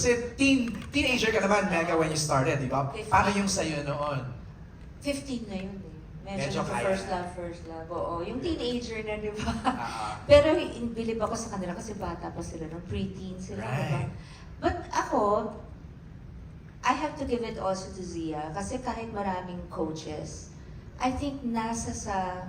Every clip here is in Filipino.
Kasi teen, teenager ka naman, Mega, when you started, di ba? Paano yung sa'yo noon? 15 na yun eh. Medyo, Medyo kaya first love, first love. Oo, yung teenager na, di ba? Ah, Pero bilib ako sa kanila kasi bata pa sila, no? preteen sila, di ba? Right. But ako, I have to give it also to Zia kasi kahit maraming coaches, I think nasa sa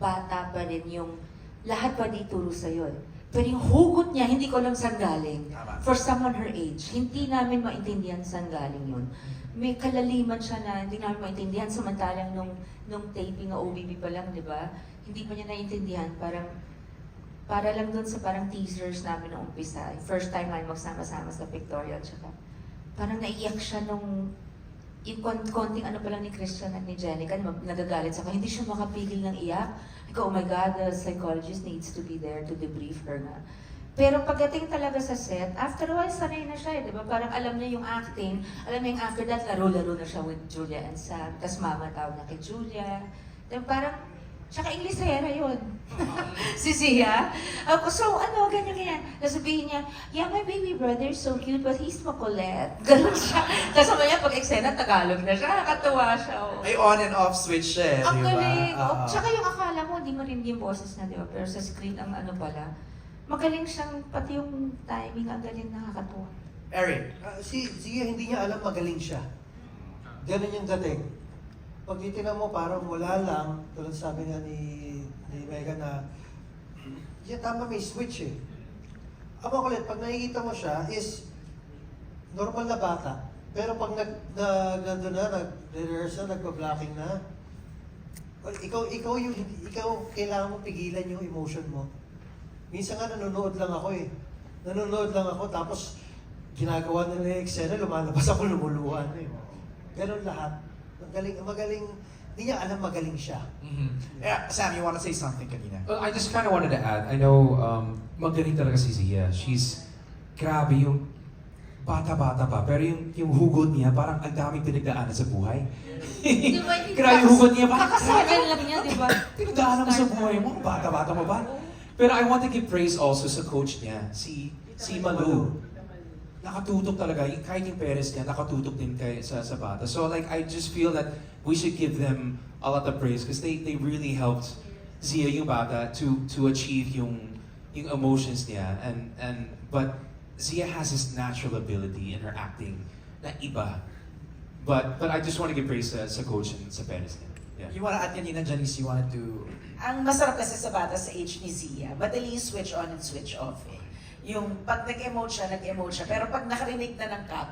bata pa rin yung lahat pa di turo sa'yo. eh. Pero yung hugot niya, hindi ko alam saan galing. Tama. For someone her age, hindi namin maintindihan saan galing yun. May kalaliman siya na hindi namin maintindihan samantalang nung, nung taping ng OBB pa lang, di ba? Hindi pa niya naiintindihan. Parang para lang dun sa parang teasers namin nung umpisa. First time namin magsama-sama sa pictorial. Tsaka parang naiyak siya nung yung kon- konting ano pa lang ni Christian at ni Jenica, nagagalit sa kanya, hindi siya makapigil ng iyak. Ikaw, oh my God, the psychologist needs to be there to debrief her na. Pero pagdating talaga sa set, after a while, sanay na siya eh, di ba? Parang alam niya yung acting, alam niya yung after that, laro-laro na siya with Julia and Sam. Tapos mama tawag na kay Julia. Then parang, tsaka Inglesera yun. si Zia. Ako, so ano, ganyan, ganyan. Tapos sabihin niya, yeah, my baby brother so cute, but he's makulit. Ganun siya. Kasama niya, pag eksena, Tagalog na siya. Nakakatuwa siya. Oh. May on and off switch siya, eh, Ang di ba? galing. Ah, Oh, Tsaka yung akala mo, di marindi yung boses na, di ba? Pero sa screen, ang ano pala, magaling siyang, pati yung timing, ang galing nakakatuwa. Eric, Ah, si Zia hindi niya alam magaling siya. Ganun yung dating. Pag titignan mo parang wala lang, tulad sabi nga ni, ni Megan na, yeah, tama may switch eh. Ang makulit, pag nakikita mo siya is normal na bata. Pero pag nag, nag, nandun na, nag-rehearse na, nagpa-blocking na, well, ikaw, ikaw yung, ikaw, kailangan mo pigilan yung emotion mo. Minsan nga nanonood lang ako eh. Nanonood lang ako, tapos ginagawa nila yung eksena, lumalabas ako lumuluhan eh. Ganun lahat. Magaling, magaling, hindi niya alam magaling siya. mhm. yeah, Sam, you wanna say something kanina? Well, I just kind of wanted to add, I know um, magaling talaga si Zia. She's, grabe yung bata-bata pa. Pero yung, yung hugot niya, parang ang daming pinagdaanan sa buhay. Di ba? hindi grabe yung hugot niya. Parang, Kakasagan lang niya, di ba? pinagdaanan mo sa buhay mo. Bata-bata mo ba? Pero I want to give praise also sa coach niya, si si Malu. Nakatutok talaga, yung- kahit yung parents niya, nakatutok din kay, sa, sa bata. So like, I just feel that we should give them a lot of praise because they, they really helped Zia yung bata to to achieve yung yung emotions niya. And, and, but Zia has this natural ability in her acting na iba. But, but I just want to give praise sa, sa coach and sa parents niya. Yeah. You wanna add kanina, Janice, you wanted to... Ang masarap kasi sa bata sa age ni Zia, madali yung switch on and switch off eh. Yung pag nag-emote siya, nag-emote siya. Pero pag nakarinig na ng cut,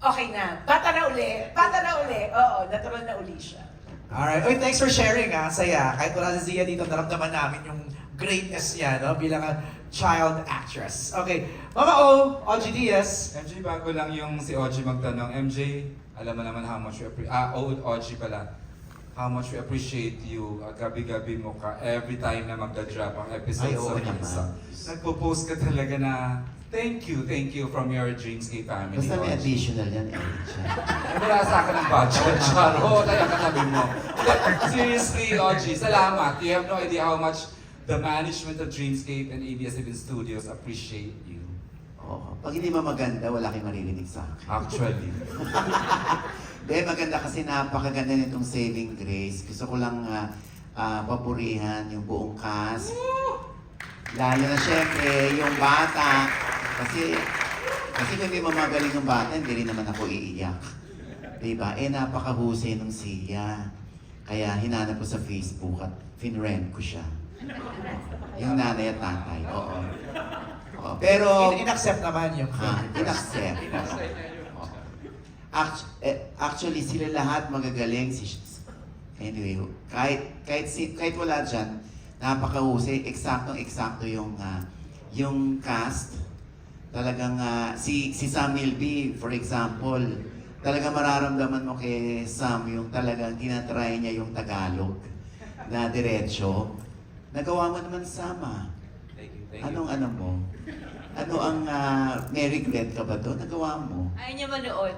okay na. Bata na uli. Bata na uli. Oo, natural na uli siya. Alright. Uy, thanks for sharing ah, saya. Kahit wala si Zia dito, naramdaman namin yung greatness niya, no? Bilang a child actress. Okay. Mama O, OG Diaz. MJ, bago lang yung si Oji magtanong. MJ, alam mo naman how much we appreciate, ah, oh, Oji pala. How much we appreciate you. Ah, gabi-gabi mo ka. Every time na magda-drop ang episode Ay, oo sa naman. Pizza. Nagpo-post ka talaga na, thank you, thank you from your Dreamscape family. Basta may Oji." additional yan, eh. Ay, wala sa akin ng budget. Charo, kaya katabi mo. Seriously, Oji, salamat. You have no idea how much the management of Dreamscape and ABS-CBN Studios appreciate you. Oo. Pag hindi mo maganda, wala kang maririnig sa akin. Actually. Hindi, maganda kasi napakaganda nitong Saving Grace. Gusto ko lang ah, ah, papurihan yung buong cast. Lalo na syempre, yung bata. Kasi, kasi kung hindi mo magaling yung bata, hindi rin naman ako iiyak. Diba? Eh, napakahusay nung siya. Kaya hinanap ko sa Facebook at finrend ko siya. Yung nanay at tatay, oo. Oo. Pero, In- in-accept naman yung... Ha, inaccept. Oo. Eh, actually, sila lahat magagaling. Si anyway, kahit kahit si, kahit wala diyan, napakahusay, eksaktong-eksakto yung ah, yung cast. Talagang ah, si si Sam Milby, for example, talaga mararamdaman mo kay Sam yung talagang tinatry niya yung Tagalog na diretso. Nagawa mo naman Sama. Thank you, thank you. Anong ano mo? Ano ang uh, may regret ka ba doon? Nagawa mo? Ayaw niya manood.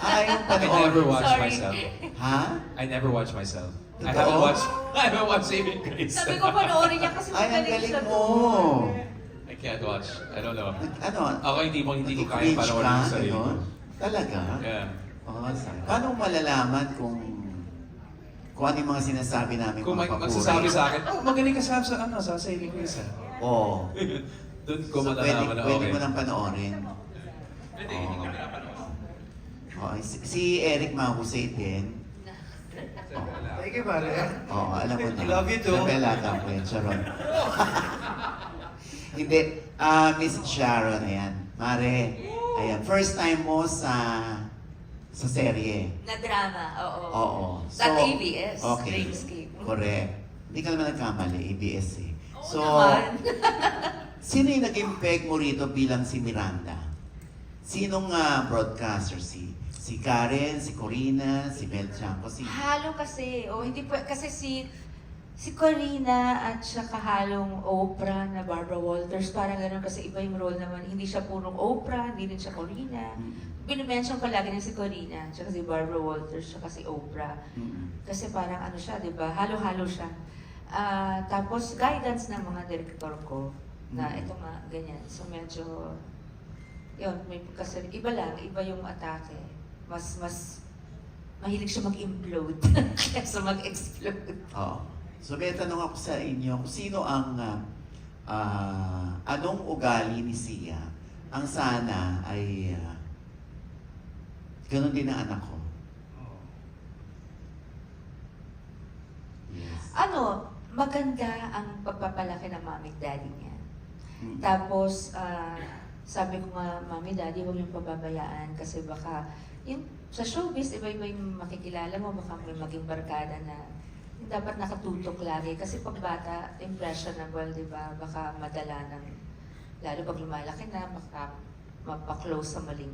Ay, yung I never panood. watch Sorry. myself. Ha? I never watch myself. I Totoo? haven't watched. I haven't watched Saving Grace. Sabi ko panoorin niya kasi Ay, ang magaling galing siya mo. doon. can't watch. I don't know. Ano? Ako hindi mo hindi ko kaya Nag-cringe panoorin ka, yung sarili ko. ano? Talaga? Yeah. Oh, sa- paano malalaman kung kung ano yung mga sinasabi namin Kung may mga papuri? magsasabi sa akin, oh, magaling ka sa, sa ano, sa saving grace ah. Oo. Doon ko So, pwede, malalaman na pwede okay. mo nang panoorin. Pwede, hindi ko pinapanood. Oh, si, si Eric mahusay din. Thank you, Mare. Oo, alam ko na. I love you too. Napelatan ko yun, Sharon. Hindi, ah Miss Sharon, ayan. Mare, ayan, first time mo sa sa serye. Na drama, oo. Oo. Sa ABS, okay. Dreamscape. Correct. Hindi ka naman nagkamali, ABS eh. So, naman. sino yung naging peg mo rito bilang si Miranda? Sinong ah, broadcaster? Si si Karen, si Corina, si Mel Chanco, si... Halo kasi, o hindi po, kasi si si Corina at saka halong Oprah na Barbara Walters, parang gano'n kasi iba yung role naman. Hindi siya purong Oprah, hindi rin siya Corina. Mm-mm. Binimension palagi niya si Corina, tsaka si Barbara Walters, tsaka si Oprah. Mm-mm. Kasi parang ano siya, di ba? Halo-halo siya. Ah, tapos guidance ng mga direktor ko na Mm. ito nga, ganyan. So medyo, yun, may kasi iba lang, iba yung atake. Mas, mas, mahilig siya mag-implode kaysa mag-explode. Oo. So may tanong ako sa inyo, sino ang ah, ah, anong ugali ni Sia ang sana ay ah, ganun din ang anak ko. Yes. Ano, maganda ang pagpapalaki ng mami daddy niya. Tapos, ah, sabi ko nga, mami, daddy, huwag niyong pababayaan kasi baka, yung, sa showbiz, iba-iba yung makikilala mo, baka may maging barkada na yung dapat nakatutok lagi. Kasi pag bata, impressionable, di ba? Baka madala ng, lalo pag lumalaki na, baka mapaklose sa maling,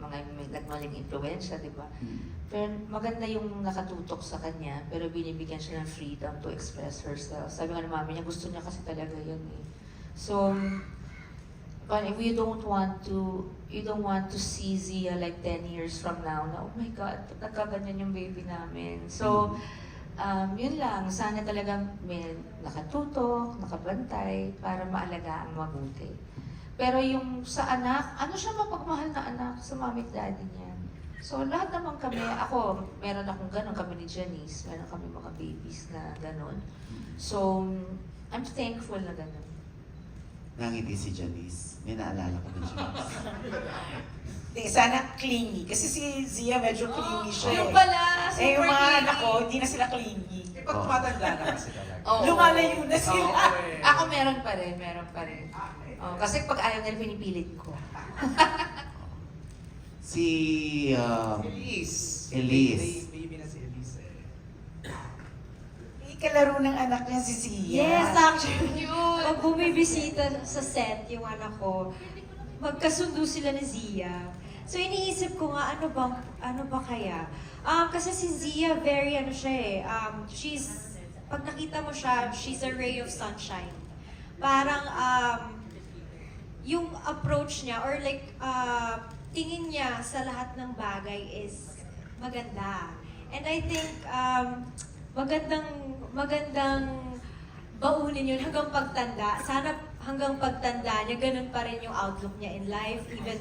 mga may nagmaling impluensya, di ba? Mm. Pero maganda yung nakatutok sa kanya, pero binibigyan siya ng freedom to express herself. Sabi nga ng mami niya, gusto niya kasi talaga yun eh. So, but if you don't want to, you don't want to see Zia like 10 years from now, na, oh my God, nagkaganyan yung baby namin. So, um, yun lang, sana talagang may nakatutok, nakabantay, para maalagaan mabuti. Pero yung sa anak, ano siya mapagmahal na anak sa mami at daddy niya? So lahat naman kami, ako, meron akong ganun kami ni Janice, meron kami mga babies na ganun. So, I'm thankful na ganun. Nangiti si Janice. May naalala ko na Janice. Di, sana clingy. Kasi si Zia medyo clingy siya Yung eh. pala, Eh, yung super mga clingy. anak ko, hindi na sila clingy. Eh, pag tumatanda na kasi talaga. Oo. Lumalayo na sila. Oo, eh. Ako meron pa rin, meron pa rin. Oh, kasi pag ayaw nila, pinipilit ko. Si... um, Elise. Elise. Baby, baby na si Elise eh. Ikalaro ng anak niya si Zia. Yes, actually, pag bumibisita sa set yung anak ko, magkasundo sila ni Zia. So iniisip ko nga, ano bang, ano ba kaya? Um, kasi si Zia, very ano siya eh, um, she's, pag nakita mo siya, she's a ray of sunshine. Parang, um, yung approach niya, or like, uh, tingin niya sa lahat ng bagay is maganda. And I think, um, magandang, magandang baunin yun hanggang pagtanda. Sana hanggang pagtanda niya, ganun pa rin yung outlook niya in life, even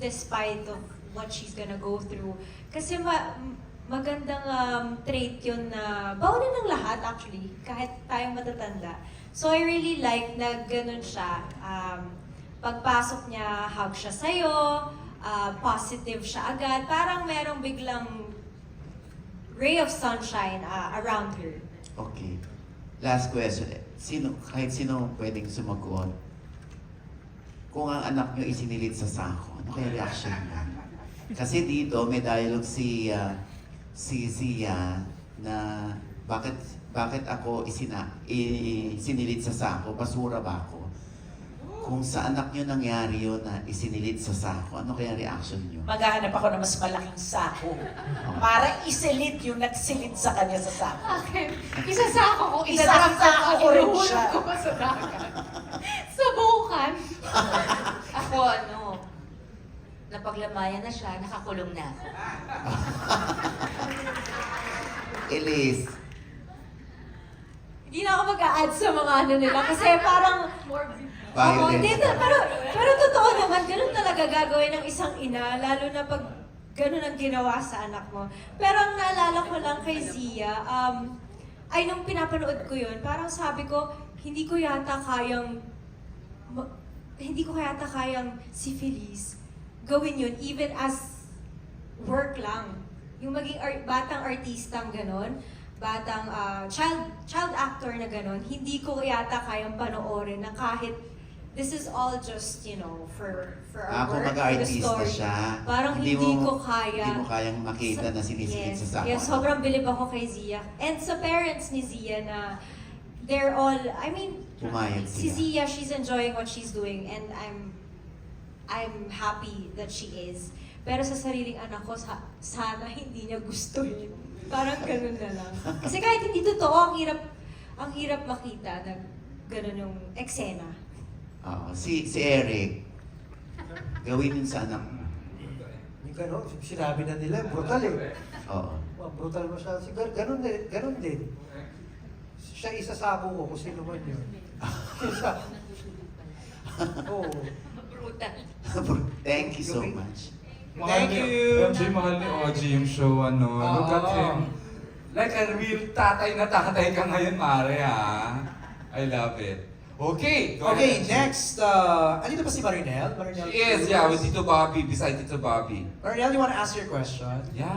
despite of what she's gonna go through. Kasi ma- magandang um, trait yun na baunin ng lahat actually, kahit tayong matatanda. So I really like na ganun siya. Um, pagpasok niya, hug siya sa'yo, uh, positive siya agad. Parang merong biglang ray of sunshine uh, around her. Okay. Last question. Sino, kahit sino pwedeng sumagot. Kung ang anak nyo isinilit sa sako, ano kaya reaction mo? Kasi dito may dialogue si ah, si Zia na bakit bakit ako isina, isinilit sa sako? Basura ba ako? Kung sa anak nyo nangyari yun na isinilit sa sako, ano kaya reaction nyo? Maghahanap ako ng mas malaking sako. Para isilit yung nagsilit sa kanya sa sako. Okay. Isasako ko, Isasako ko rin siya. ko sa dagat. Subukan. ako ano, napaglamayan na siya, nakakulong na ako. Elise, Hindi na ako mag-a-add sa mga ano nila kasi parang Oo, Violence. hindi, pero, pero totoo naman, ganun talaga gagawin ng isang ina, lalo na pag ganun ang ginawa sa anak mo. Pero ang naalala ko lang kay Zia, um, ay nung pinapanood ko yun, parang sabi ko, hindi ko yata kayang, ma- hindi ko yata kayang si Feliz gawin yun even as work lang. Yung maging ar- batang artistang ganon, batang ah, child child actor na ganon, hindi ko yata kayang panoorin na kahit this is all just, you know, for for our kung work, for the mag-artista story. siya, Parang hindi, ko kaya. Hindi mo kayang makita na sinisikip yes, sa Yes, sakwa. sobrang bilib ako kay Zia. And sa parents ni Zia na they're all, I mean, Pumayag si sila. Zia, she's enjoying what she's doing and I'm I'm happy that she is. Pero sa sariling anak ko, sa, sana hindi niya gusto yun. Parang ganun na lang. Kasi kahit hindi totoo, ang hirap, ang hirap makita na ganun yung eksena. Oo. Si, si Eric, gawin yun sa anak mo. Yung gano'n, sinabi na nila, brutal eh. Oo. Oh, brutal masyado. Siguro, ganun din. Ganun din. Siya isasabo ko kung sino man yun. Isa. Oo. Thank you so much. Thank you. MJ, mahal ni OG yung show, ano. Look at Oo. him. Like a real tatay na tatay ka ngayon, Mare, ha? I love it. Okay, go Okay, ahead, next, uh, andito ba si Marinel? Marinel She is, yeah, with Tito Bobby, beside Tito Bobby. Marinel, you wanna ask your question? Yeah.